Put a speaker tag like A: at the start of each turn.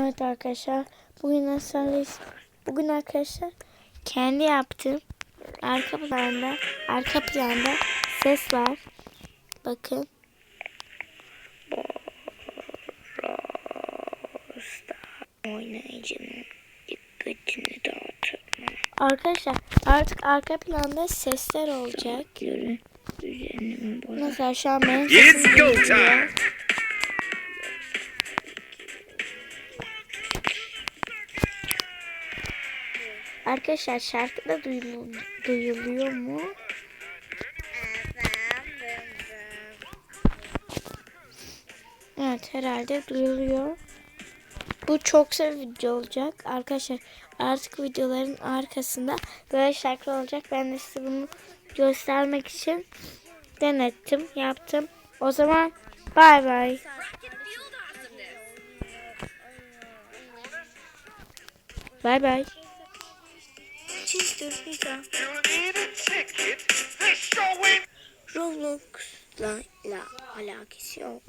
A: Evet arkadaşlar bugün nasıl bugün arkadaşlar kendi yaptığım arka planda arka planda ses var. Bakın.
B: Oynayıcının dikkatini.
A: Arkadaşlar artık arka planda sesler olacak.
B: Bozar.
A: Mesela şu an benim
C: It's
A: sesim
C: go
A: Arkadaşlar şarkıda duyulu- duyuluyor mu? Evet herhalde duyuluyor. Bu çok güzel video olacak. Arkadaşlar artık videoların arkasında böyle şarkı olacak. Ben de size bunu göstermek için denettim, yaptım. O zaman bay bay. Bay bay.
C: Show ain't
B: Roblox'la la alakası yok.